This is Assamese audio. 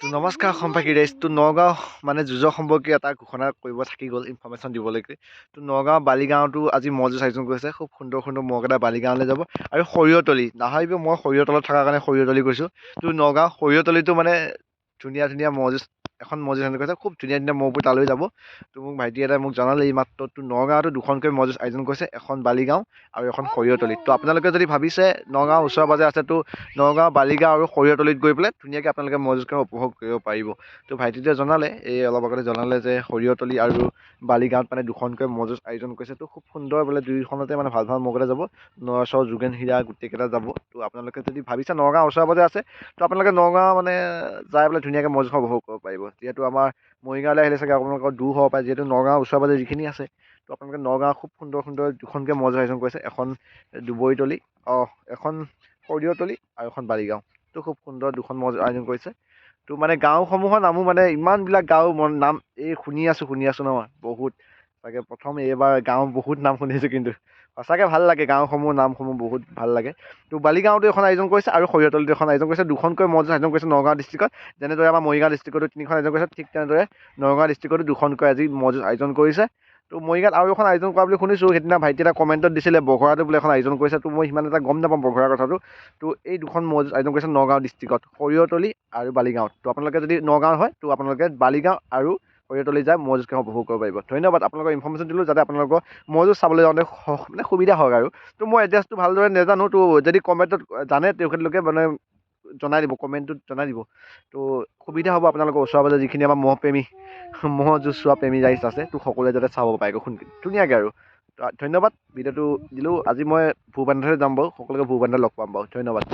তো নমস্কাৰ সম্পাকী ৰাইজ তো নগাঁও মানে যুঁজৰ সম্পৰ্কীয় এটা ঘোষণা কৰিব থাকি গ'ল ইনফৰ্মেশ্যন দিবলৈকে। তো নগাঁও বালিগাঁৱতো আজি ম'হ যুঁজ আয়োজন কৰিছে খুব সুন্দৰ সুন্দৰ ম'হকেইটা বালিগাঁৱলৈ যাব। আৰু সৰিয়হতলী নাভাবিব মই সৰিয়হতলত থকাৰ কাৰণে সৰিয়হতলী কৈছোঁ তো নগাঁও সৰিয়হতলীতো মানে ধুনীয়া ধুনীয়া ম'হ যুঁজ এখন যুঁজ আয়োজন কৰিছে খুব ধুনীয়া ধুনীয়া ম'হবোৰ তালৈ যাব। তো মোক ভাইটি এটাই মোক জনালে মাত্ৰ। তো নগাঁৱতো দুখনকৈ যুঁজ আয়োজন কৰিছে এখন বালিগাঁও আৰু এখন সৰিয়হতলীত তো আপোনালোকে যদি ভাবিছে নগাঁও ওচৰে পাঁজৰে আছে তো নগাঁও বালিগাঁও আৰু সৰিয়হতলীত গৈ পেলাই ধুনীয়াকৈ আপোনালোকে ম'হ যুঁজখন উপভোগ কৰিব পাৰিব। তো ভাইটিটোৱে জনালে এই অলপ আগতে জনালে যে সৰিয়হতলী আৰু বালিগাঁৱত মানে দুখনকৈ যুঁজ আয়োজন কৰিছে। তো খুব সুন্দৰ বোলে দুয়োখনতে মানে ভাল ভাল ম'হকেইটা যাব। নৰেশ্বৰ যোগেন হীৰা গোটেইকেইটা যাব। তো আপোনালোকে যদি ভাবিছে নগাঁও ওচৰে পাঁজৰে আছে তো আপোনালোকে নগাঁও মানে যাই পেলাই ধুনীয়াকৈ ম'হ যুঁজখন উপভোগ কৰিব পাৰিব। যিহেতু আমাৰ মৰিগাঁৱলৈ আহিলে চাগে আপোনালোকৰ দূৰ হ'ব পাৰে যিহেতু নগাঁও ওচৰে পাঁজৰে যিখিনি আছে তো আপোনালোকে নগাঁও খুব সুন্দৰ সুন্দৰ দুখনকৈ ম'হ যুঁজ আয়োজন কৰিছে এখন দুবৰিতলী অঁ এখন সৰিয়হতলী আৰু এখন বালিগাঁও। তো খুব সুন্দৰ দুখন ম'হ যুঁজ আয়োজন কৰিছে তো মানে গাঁওসমূহৰ নামো মানে ইমানবিলাক গাঁও নাম এই শুনি আছোঁ শুনি আছোঁ নহয় বহুত। তাকে প্ৰথম এইবাৰ গাঁও বহুত নাম শুনিছোঁ কিন্তু। সঁচাকৈ ভাল লাগে গাঁওসমূহ নামসমূহ বহুত ভাল লাগে। তো বালিগাঁৱতো এখন আয়োজন কৰিছে আৰু সৰিয়হতলীতো এখন আয়োজন কৰিছে। দুখনকৈ যুঁজ আয়োজন কৰিছে নগাঁও ডিষ্ট্ৰিক্টত যেনেদৰে আমাৰ মৰিগাঁও ডিষ্ট্ৰিক্টতো তিনিখন আয়োজন কৰিছে ঠিক তেনেদৰে নগাঁও ডিষ্ট্ৰিক্টতো দুখনকৈ আজি যুঁজ আয়োজন কৰিছে। তো মৰিগাঁৱত আৰু এখন আয়োজন কৰা বুলি শুনিছোঁ সেইদিনা ভাইটি এটা কমেণ্টত দিছিলে বঘৰাটো বোলে এখন আয়োজন কৰিছে। তো মই সিমান এটা গম নাপাওঁ বঘৰাৰ কথাটো। তো এই দুখন যুঁজ আয়োজন কৰিছে নগাঁও ডিষ্ট্ৰিক্টত সৰিয়হতলী আৰু বালিগাঁৱত। তো আপোনালোকে যদি নগাঁও হয় তো আপোনালোকে বালিগাঁও আৰু সৰিয়হতলী যাই ম'হ যুঁজখন উপভোগ কৰিব পাৰিব। ধন্যবাদ আপোনালোকক ইনফৰ্মেশ্যন দিলোঁ যাতে আপোনালোকৰ ম'হ যুঁজ চাবলৈ যাওঁতে মানে সুবিধা হওক আৰু। তো মই এড্ৰেছটো ভালদৰে নাজানো তো যদি কমেণ্টত জানে তেখেতলোকে মানে জনাই দিব কমেণ্টটোত জনাই দিব। তো সুবিধা হ'ব আপোনালোকৰ ওচৰে পাজৰে যিখিনি আমাৰ ম'হ প্ৰেমী ম'হ যুঁজ চোৱা প্ৰেমী ৰাইজ আছে তো সকলোৱে যাতে চাব পাৰে সোন ধুনীয়াকৈ আৰু। ধন্যবাদ ভিডিঅ'টো দিলোঁ। আজি মই ভূৰবান্ধালৈ যাম বাৰু সকলোকে ভূৰবান্ধাত লগ পাম বাৰু। ধন্যবাদ।